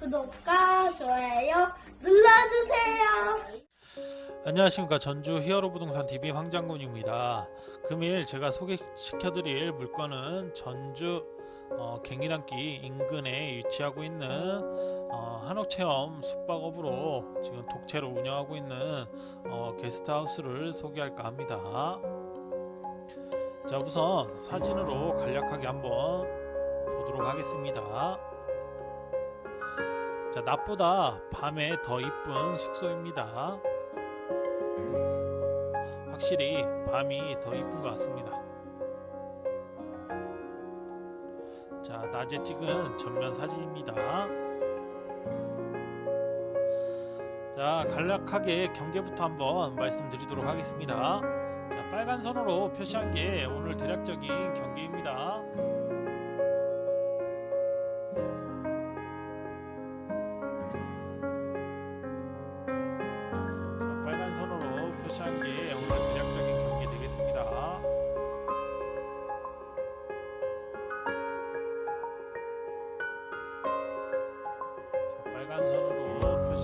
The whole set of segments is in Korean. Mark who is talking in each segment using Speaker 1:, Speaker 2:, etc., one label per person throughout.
Speaker 1: 구독과 좋아요 눌러주세요.
Speaker 2: 안녕하십니까 전주 히어로 부동산 TV 황장군입니다. 금일 제가 소개시켜드릴 물건은 전주 어, 갱리단길 인근에 위치하고 있는 어, 한옥체험 숙박업으로 지금 독채로 운영하고 있는 어, 게스트하우스를 소개할까 합니다. 자 우선 사진으로 간략하게 한번 보도록 하겠습니다. 자 낮보다 밤에 더 이쁜 숙소입니다. 확실히 밤이 더 이쁜 것 같습니다. 자, 낮에 찍은 전면 사진입니다. 자, 간략하게 경계부터 한번 말씀드리도록 하겠습니다. 자, 빨간 선으로 표시한 게 오늘 대략적인 경계입니다.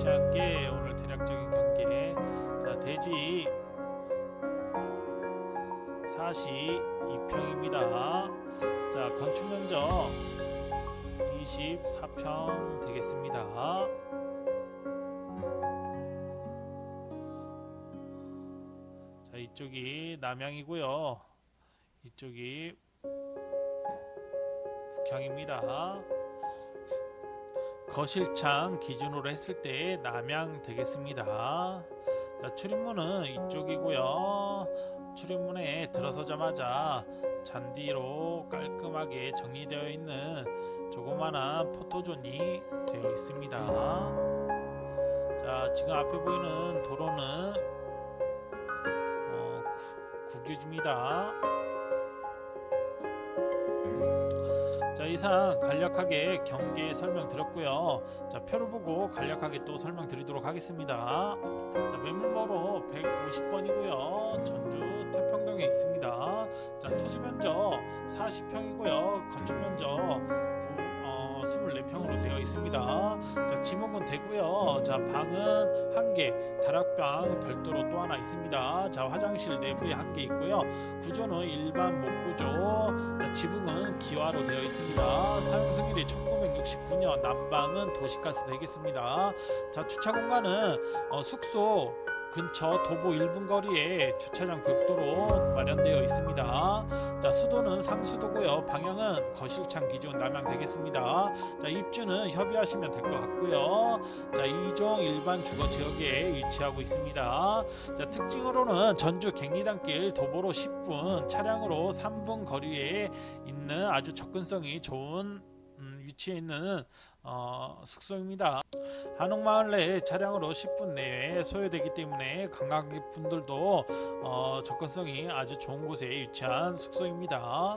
Speaker 2: 선으로 표시한 게 오늘 대략적인 경기. 자, 대지 42평입니다. 자, 건축 면적 24평 되겠습니다. 자 이쪽이 남향이고요 이쪽이 북향입니다 거실창 기준으로 했을 때 남향 되겠습니다. 자 출입문은 이쪽이고요. 출입문에 들어서자마자 잔디로 깔끔하게 정리되어 있는 조그마한 포토존이 되어 있습니다. 자 지금 앞에 보이는 도로는 어, 구- 국유지입니다. 자 이상 간략하게 경계 설명 드렸고요. 자 표를 보고 간략하게 또 설명 드리도록 하겠습니다. 자 매물번호 150번이고요. 전주 태평동에 있습니다. 자 토지 면적 40평이고요. 건축 면적 9, 어, 24평으로 되어 있습니다. 자 지목은 되고요. 자 방은 한 개, 다락방 별도로 또 하나 있습니다. 자 화장실 내부에 한 개 있고요. 구조는 일반 목구조. 자 지붕은 기와로 되어 있습니다. 사용 승일이 1969년 난방은 도시가스 되겠습니다. 자 주차 공간은 어, 숙소 근처 도보 1분 거리에 주차장 별도로 마련되어 있습니다. 자 수도는 상수도고요. 방향은 거실창 기준 남향 되겠습니다. 자 입주는 협의하시면 될 것 같고요. 자 이종 일반 주거 지역에 위치하고 있습니다. 자 특징으로는 전주 갱리단길 도보로 10분, 차량으로 3분 거리에 있는 아주 접근성이 좋은 음, 위치에 있는 어, 숙소입니다. 한옥마을 내 차량으로 10분 내에 소요되기 때문에 관광객분들도 어, 접근성이 아주 좋은 곳에 위치한 숙소입니다.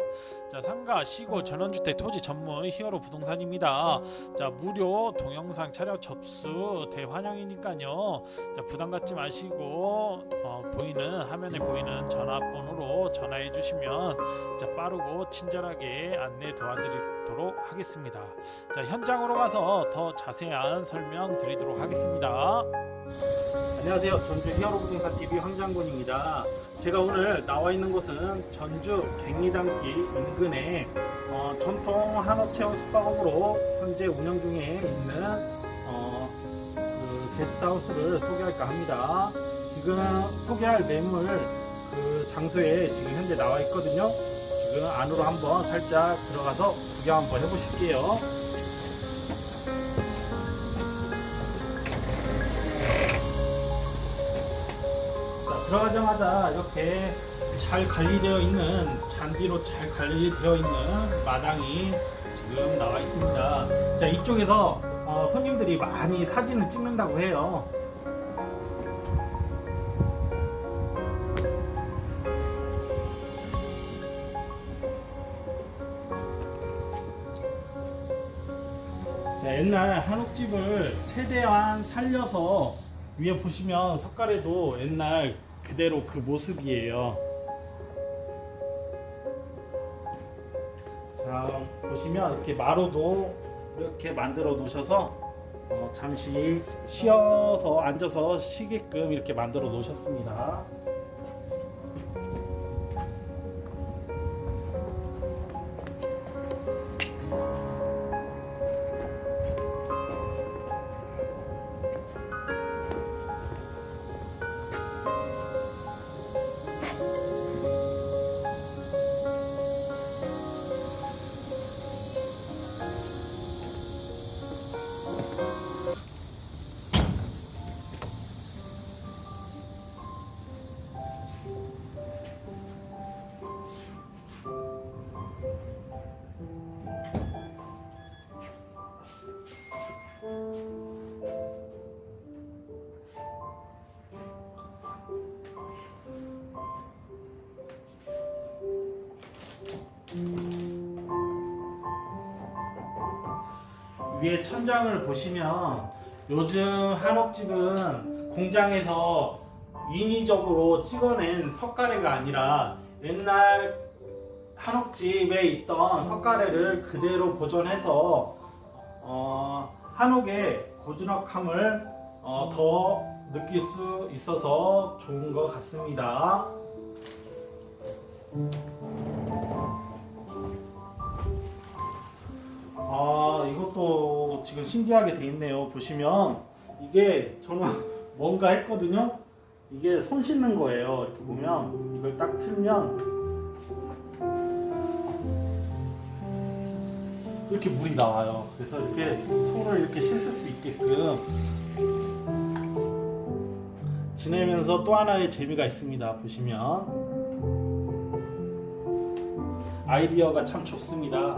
Speaker 2: 자 상가 시고 전원주택 토지 전문 히어로 부동산입니다. 자 무료 동영상 촬영 접수 대환영이니까요. 자 부담 갖지 마시고 어, 보이는 화면에 보이는 전화번호로 전화해 주시면 자 빠르고 친절하게 안내 도와드리도록 하겠습니다. 자 현장으로 가서 더 자세한 설명 드리도록 하겠습니다.
Speaker 3: 안녕하세요. 전주 히어로 부동산 TV 황장군입니다. 제가 오늘 나와 있는 곳은 전주 갱리단길 인근의 어, 전통 한옥체험 숙박업으로 현재 운영 중에 있는 어, 그 게스트하우스를 소개할까 합니다. 지금 소개할 매물 그 장소에 지금 현재 나와 있거든요. 지금 안으로 한번 살짝 들어가서 구경 한번 해보실게요. 들어가자마자 이렇게 잘 관리되어 있는 잔디로 잘 관리되어 있는 마당이 지금 나와 있습니다. 자 이쪽에서 어, 손님들이 많이 사진을 찍는다고 해요. 자, 옛날 한옥집을 최대한 살려서 위에 보시면 석가래도 옛날 그대로 그 모습이에요. 자, 보시면 이렇게 마루도 이렇게 만들어 놓으셔서
Speaker 2: 어, 잠시 쉬어서 앉아서 쉬게끔 이렇게 만들어 놓으셨습니다. 위에 천장을 보시면 요즘 한옥집은 공장에서 인위적으로 찍어낸 석가래가 아니라 옛날 한옥집에 있던 석가래를 그대로 보존해서 어, 한옥의 고즈넉함을 어, 더 느낄 수 있어서 좋은 것 같습니다. 신기하게 돼 있네요. 보시면 이게 저는 뭔가 했거든요. 이게 손 씻는 거예요. 이렇게 보면 이걸 딱 틀면 이렇게 물이 나와요. 그래서 이렇게 손을 이렇게 씻을 수 있게끔 지내면서 또 하나의 재미가 있습니다. 보시면 아이디어가 참 좋습니다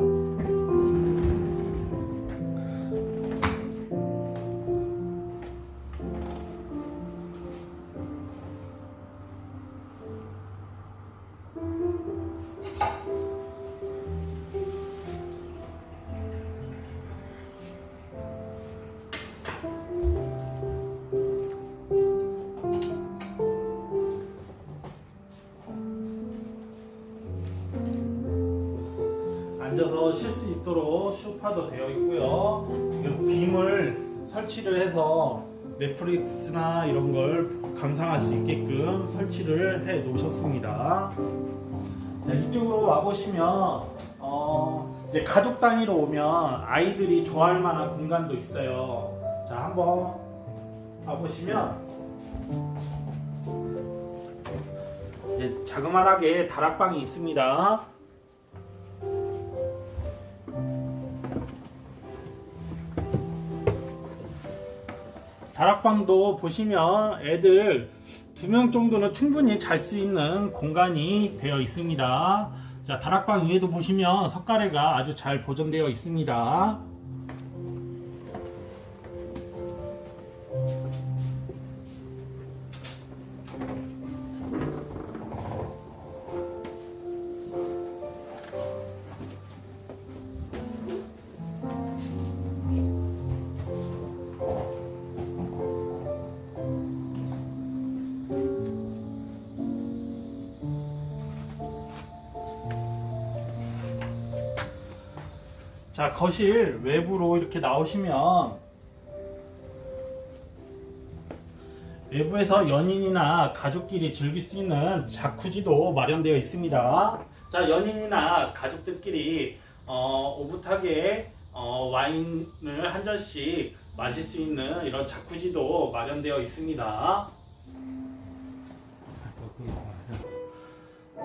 Speaker 2: 앉아서 쉴 수 있도록 소파도 되어 있고요. 지금 빔을 설치를 해서 넷플릭스나 이런 걸 감상할 수 있게끔 설치를 해 놓으셨습니다. 자, 이쪽으로 와 보시면 어, 이제 가족 단위로 오면 아이들이 좋아할 만한 공간도 있어요. 자, 한번 와 보시면 자그마하게 다락방이 있습니다. 다락방도 보시면 애들 두 명 정도는 충분히 잘 수 있는 공간이 되어 있습니다. 자, 다락방 위에도 보시면 석가래가 아주 잘 보존되어 있습니다. 자, 거실 외부로 이렇게 나오시면 외부에서 연인이나 가족끼리 즐길 수 있는 자쿠지도 마련되어 있습니다. 자, 연인이나 가족들끼리 어, 오붓하게 어, 와인을 한 잔씩 마실 수 있는 이런 자쿠지도 마련되어 있습니다.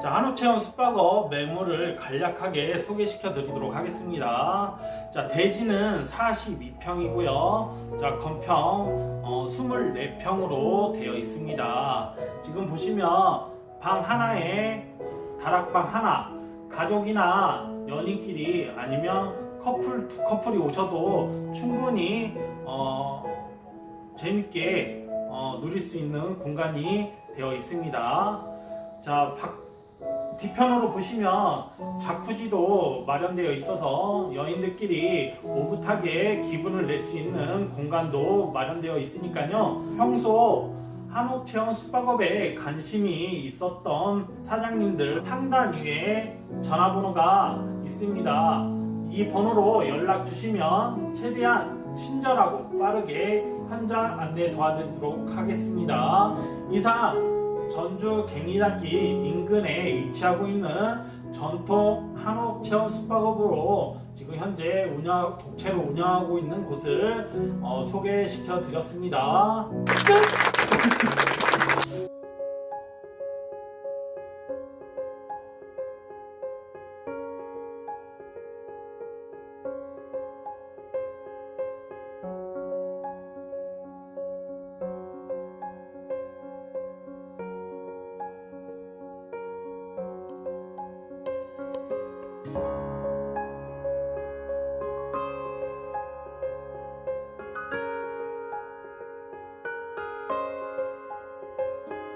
Speaker 2: 자, 한우체험 숙박업 매물을 간략하게 소개시켜 드리도록 하겠습니다. 자, 대지는 42평이고요. 자, 건평 어, 24평으로 되어 있습니다. 지금 보시면 방 하나에 다락방 하나, 가족이나 연인끼리 아니면 커플 두 커플이 오셔도 충분히 어, 재밌게 어, 누릴 수 있는 공간이 되어 있습니다. 자, 밖 뒤편으로 보시면 자쿠지도 마련되어 있어서 여인들끼리 오붓하게 기분을 낼 수 있는 공간도 마련되어 있으니까요. 평소 한옥 체험 숙박업에 관심이 있었던 사장님들 상단 위에 전화번호가 있습니다. 이 번호로 연락 주시면 최대한 친절하고 빠르게 현장 안내 도와드리도록 하겠습니다. 이상 전주 갱리단길 인근에 위치하고 있는 전통 한옥 체험 숙박업으로 지금 현재 운영 독채로 운영하고 있는 곳을 어, 소개시켜 드렸습니다.